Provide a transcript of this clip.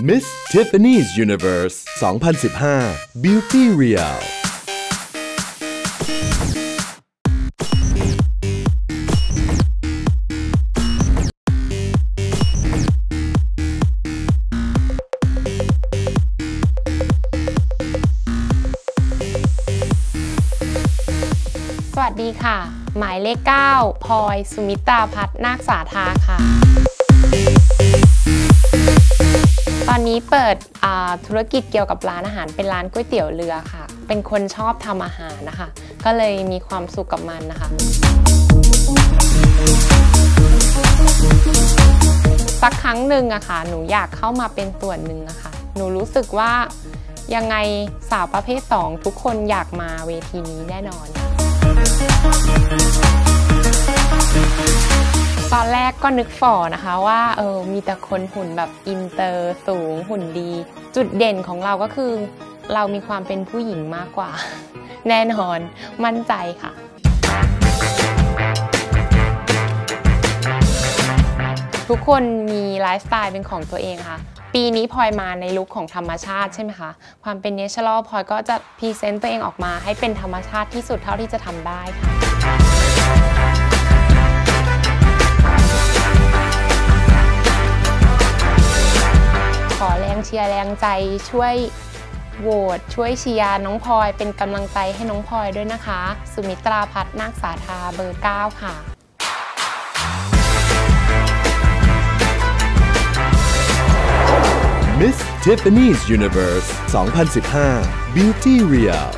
Miss Tiffany's Universe 2015 Beauty Real สวัสดีค่ะ หมายเลข 9พลอย สุมิตราพัฒนาคสาธาค่ะ นี้เปิดธุรกิจเกี่ยวกับร้านอาหารเป็นร้านก๋วยเตี๋ยวเรือค่ะ เป็นคนชอบทำอาหารนะคะ ก็เลยมีความสุขกับมันนะคะ สักครั้งหนึ่งอะค่ะ หนูอยากเข้ามาเป็นส่วนหนึ่งอะค่ะ หนูรู้สึกว่ายังไงสาวประเภท 2 ทุกคนอยากมาเวทีนี้แน่นอน ตอนแรกก็นึกฝ่อนะคะว่าเออมีแต่คนหุ่นแบบอินเตอร์สูงหุ่นดี จุดเด่นของเราก็คือ เรามีความเป็นผู้หญิงมากกว่า แน่นอนมั่นใจค่ะทุกคนมีไลฟ์สไตล์เป็นของตัวเองค่ะ ปีนี้พลอยมาในลุคของธรรมชาติใช่ไหมคะ ความเป็นเนเชอรัลพลอยก็จะพรีเซนต์ตัวเองออกมาให้เป็นธรรมชาติที่สุดเท่าที่จะทำได้ค่ะ เชียร์แรงใจช่วยโหวตช่วยเชียร์น้องพลอยเป็นกำลังใจให้น้องพลอยด้วยนะคะ สุมิตราพัฒนาคสาธาเบอร์ 9 ค่ะ Miss Tiffany's Universe 2015 Beauty Real